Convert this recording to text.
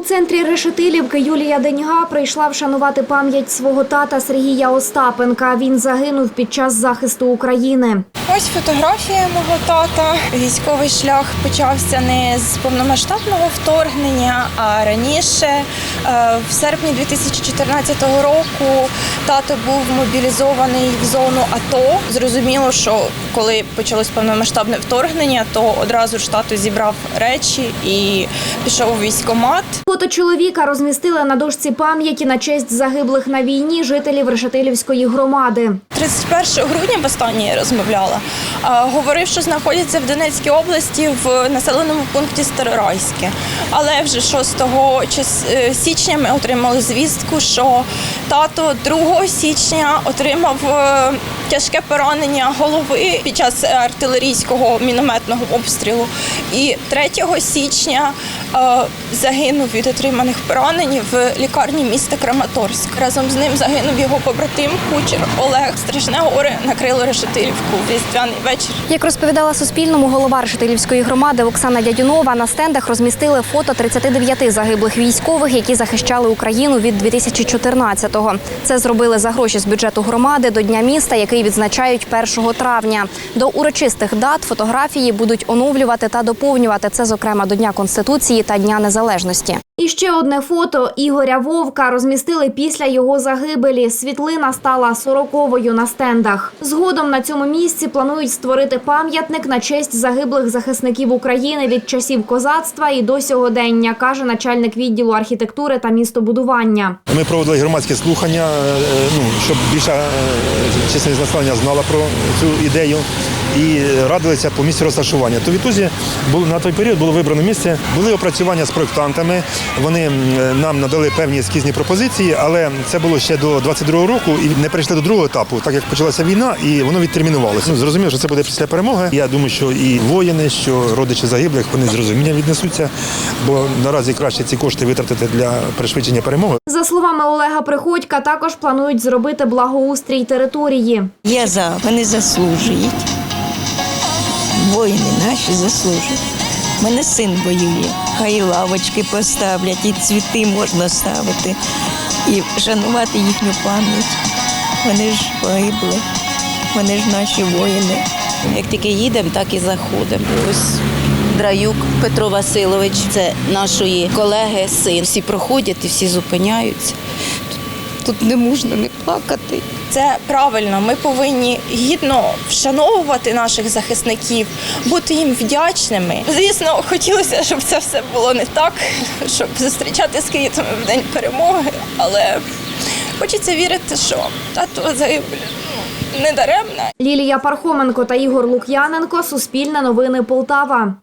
У центрі Решетилівки Юлія Деньга прийшла вшанувати пам'ять свого тата Сергія Остапенка. Він загинув під час захисту України. Ось фотографія мого тата. Військовий шлях почався не з повномасштабного вторгнення, а раніше. Е, В серпні 2014 року тато був мобілізований в зону АТО. Зрозуміло, що коли почалось повномасштабне вторгнення, то одразу ж тато зібрав речі і пішов у військкомат. Фото чоловіка розмістили на дошці пам'яті на честь загиблих на війні жителів Решетилівської громади. 31 грудня в останнє я розмовляла. Говорив, що знаходиться в Донецькій області в населеному пункті Старорайське. Але вже 6 е, січня ми отримали звістку, що тато 2 січня отримав е, тяжке поранення голови під час артилерійського мінометного обстрілу. І 3 січня загинув від отриманих поранень в лікарні міста Краматорськ. Разом з ним загинув його побратим кучер Олег. Страшне горе накрило Решетилівку в різдвяний вечір. Як розповідала Суспільному голова Решетилівської громади Оксана Дядюнова, на стендах розмістили фото 39 загиблих військових, які захищали Україну від 2014-го. Це зробили за гроші з бюджету громади до Дня міста, який відзначають 1 травня. До урочистих дат фотографії будуть оновлювати та доповнювати це, зокрема, до Дня Конституції та Дня Незалежності. І ще одне фото Ігоря Вовка розмістили після його загибелі. Світлина стала сороковою на стендах. Згодом на цьому місці планують створити пам'ятник на честь загиблих захисників України від часів козацтва і до сьогодення, каже начальник відділу архітектури та містобудування. Ми проводили громадські слухання, е, ну, щоб більша е, чисельність населення знала про цю ідею і радилися по місці розташування. То було на той період було вибрано місце. Були опрацювання з проєктантами. Вони нам надали певні ескізні пропозиції, але це було ще до 22-го року і не перейшли до другого етапу, так як почалася війна, і воно відтермінувалося. Ну, зрозуміло, що це буде після перемоги. Я думаю, що і воїни, що родичі загиблих, вони з розумінням віднесуться, бо наразі краще ці кошти витратити для пришвидшення перемоги. За словами Олега Приходька, також планують зробити благоустрій території. Я за, вони заслужують. Воїни наші заслужують. У мене син воює. Хай лавочки поставлять, і цвіти можна ставити, і шанувати їхню пам'ять. Вони ж погибли, вони ж наші воїни. Як тільки їдемо, так і заходимо. Ось Драюк Петро Васильович, це нашої колеги, син. Всі проходять і всі зупиняються. Тут, не можна не плакати. Це правильно. Ми повинні гідно вшановувати наших захисників, бути їм вдячними. Звісно, хотілося, щоб це все було не так, щоб зустрічати з квітами в день перемоги. Але хочеться вірити, що тато загибель ну, не даремна. Лілія Пархоменко та Ігор Лук'яненко. Суспільне новини Полтава.